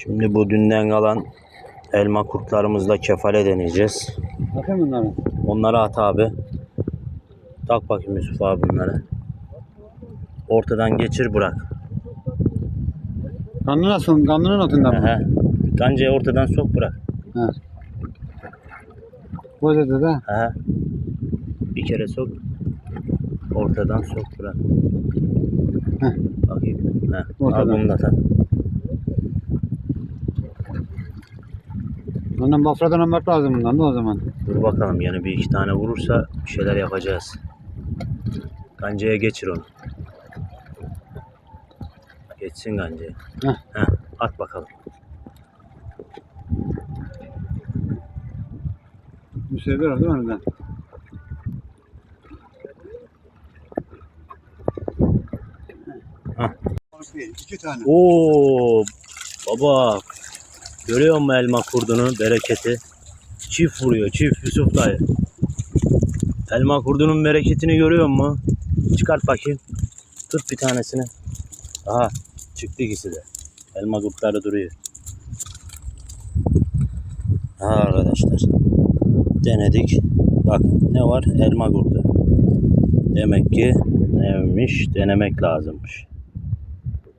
Şimdi bu dünden kalan elma kurtlarımızla kefale deneyeceğiz. Bakın bunları. Onları at abi. Tak bakayım Yusuf abi bunları. Ortadan geçir bırak. Kanlı nasıl? Kanlının otunda mı? Kancayı ortadan sok bırak. He. Bu odada da Aha. Bir kere sok. Ortadan sok bırak. Heh. Bakayım. Al Ortadan. bunu da tak. Ondan bafradan almak lazım bundan da o zaman. Dur bakalım yani bir iki tane vurursa bir şeyler yapacağız. Kancaya geçir onu. Geçsin kancaya. Heh. Heh, at bakalım. Bir şey ver değil mi oradan? Hah. İki tane. Oo baba görüyor musun elma kurdunun bereketi? Çift vuruyor çift Yusuf dayı. Elma kurdunun bereketini görüyor musun? Çıkart bakayım. Tut bir tanesini. Aha çıktı ikisi de. Elma kurtları duruyor. Ha arkadaşlar. Denedik. Bakın ne var? Elma kurdu. Demek ki neymiş? Denemek lazımmış.